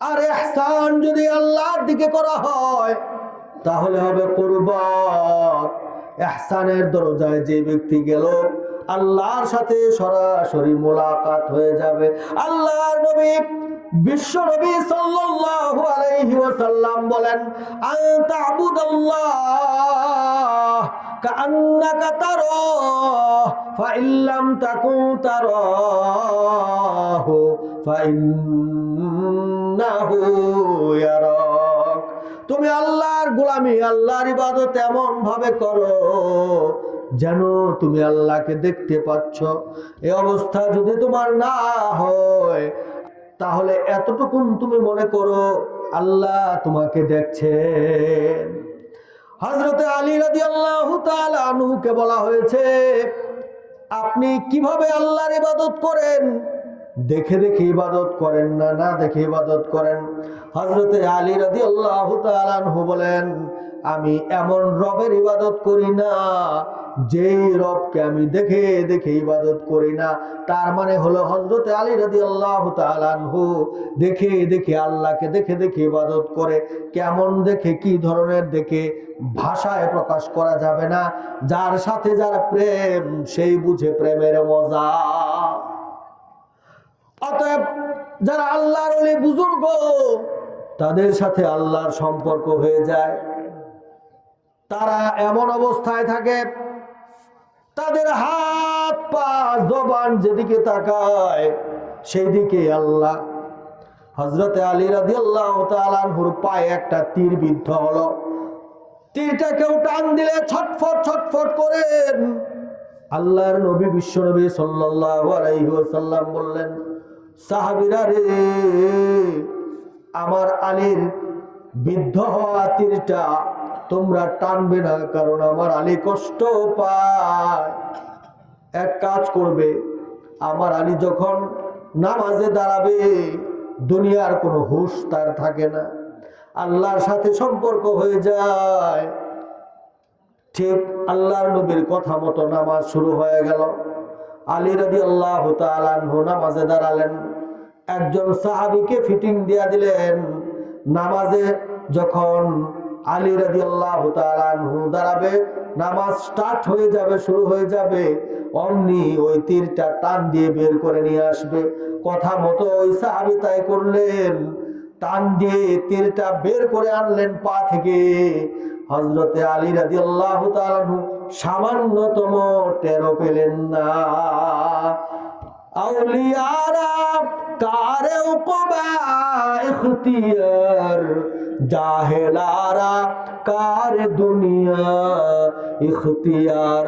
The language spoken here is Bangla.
আর এহসান যদি আল্লাহর দিকে করা হয়, তাহলে হবে কুরবাত এহসানের দরজায় যে ব্যক্তি গেল, আল্লাহর সাথে সরাসরি মোলাকাত হয়ে যাবে। আল্লাহর নবী, বিশ্ব নবী সাল্লাল্লাহু আলাইহি ওয়াসাল্লাম বলেন আবুদাল্লাহ কাআন্নাকা তারাহ ফাইন লাম তাকুন তারাহু। তুমি আল্লাহর গোলামি, আল্লাহর ইবাদত এমন ভাবে করো যেন তুমি আল্লাহকে দেখতে পাচ্ছ। এই অবস্থা যদি তোমার না হয়, তাহলে এতটুকুন তুমি মনে করো আল্লাহ তোমাকে দেখছেন হজরতে আলী রাজি আল্লাহ আনহুকে বলা হয়েছে, আপনি কীভাবে আল্লাহর ইবাদত করেন? দেখে দেখে ইবাদত করেন না না দেখে ইবাদত করেন। হজরতে আলী রাজি আল্লাহ আনহু বলেন, আমি এমন রবের ইবাদত করি না, যেই রবকে আমি দেখে দেখে ইবাদত করি না। তার মানে হলো হজরতে আলী রাজি আল্লাহ তালানহু দেখে দেখে আল্লাহকে দেখে দেখে ইবাদত করে। কেমন দেখে, কি ধরনের দেখে ভাষায় প্রকাশ করা যাবে না। যার সাথে যার প্রেম, সেই বুঝে প্রেমের মজা। অতএব যারা আল্লাহর অলি বুজুর্গ, তাদের সাথে আল্লাহর সম্পর্ক হয়ে যায়। তারা এমন অবস্থায় থাকে, তাদের হাত, পা, জবান যেদিকে তাকায় সেই দিকে আল্লাহ। হজরতে আলী রাজি আল্লাহ তালানহুর পায়ে একটা তীর বিদ্ধ হলো। তীরটা কেউ টান দিলে ছটফট ছটফট করেন আল্লাহর নবী বিশ্ব নবী সাল্লাল্লাহু আলাইহি ওয়াসাল্লাম বললেন সাহাবীরা রে, আমার আলীর বৃদ্ধ হওয়া তীরটা তোমরা টানবে না, কারণ আমার আলী কষ্ট পায়। এক কাজ করবে, আমার আলী যখন নামাজে দাঁড়াবে, দুনিয়ার কোনো হুশ তার থাকে না। আল্লাহর সাথে সম্পর্ক হয়ে যায়। ঠিক আল্লাহর নবীর কথা মতো নামাজ শুরু হয়ে গেল। আলী রাদি আল্লাহ নামাজে দাঁড়ালেন। একজন সাহাবিকে ফিটিং দিয়া দিলেন। নামাজে যখন আলী রাদি আল্লাহ দাঁড়াবে, নামাজ স্টার্ট হয়ে যাবে, শুরু হয়ে যাবে, অমনি ওই তীরটা টান দিয়ে বের করে নিয়ে আসবে। কথা মতো ওই সাহাবি তাই করলেন। টান দিয়ে তীরটা বের করে আনলেন পা থেকে। হজরতে আলী রাজি আল্লাহ সামান্যতম টেরো পেলেন না। কবা ইখতিয়ার জাহেলারা কার দুনিয়া ইখতিয়ার।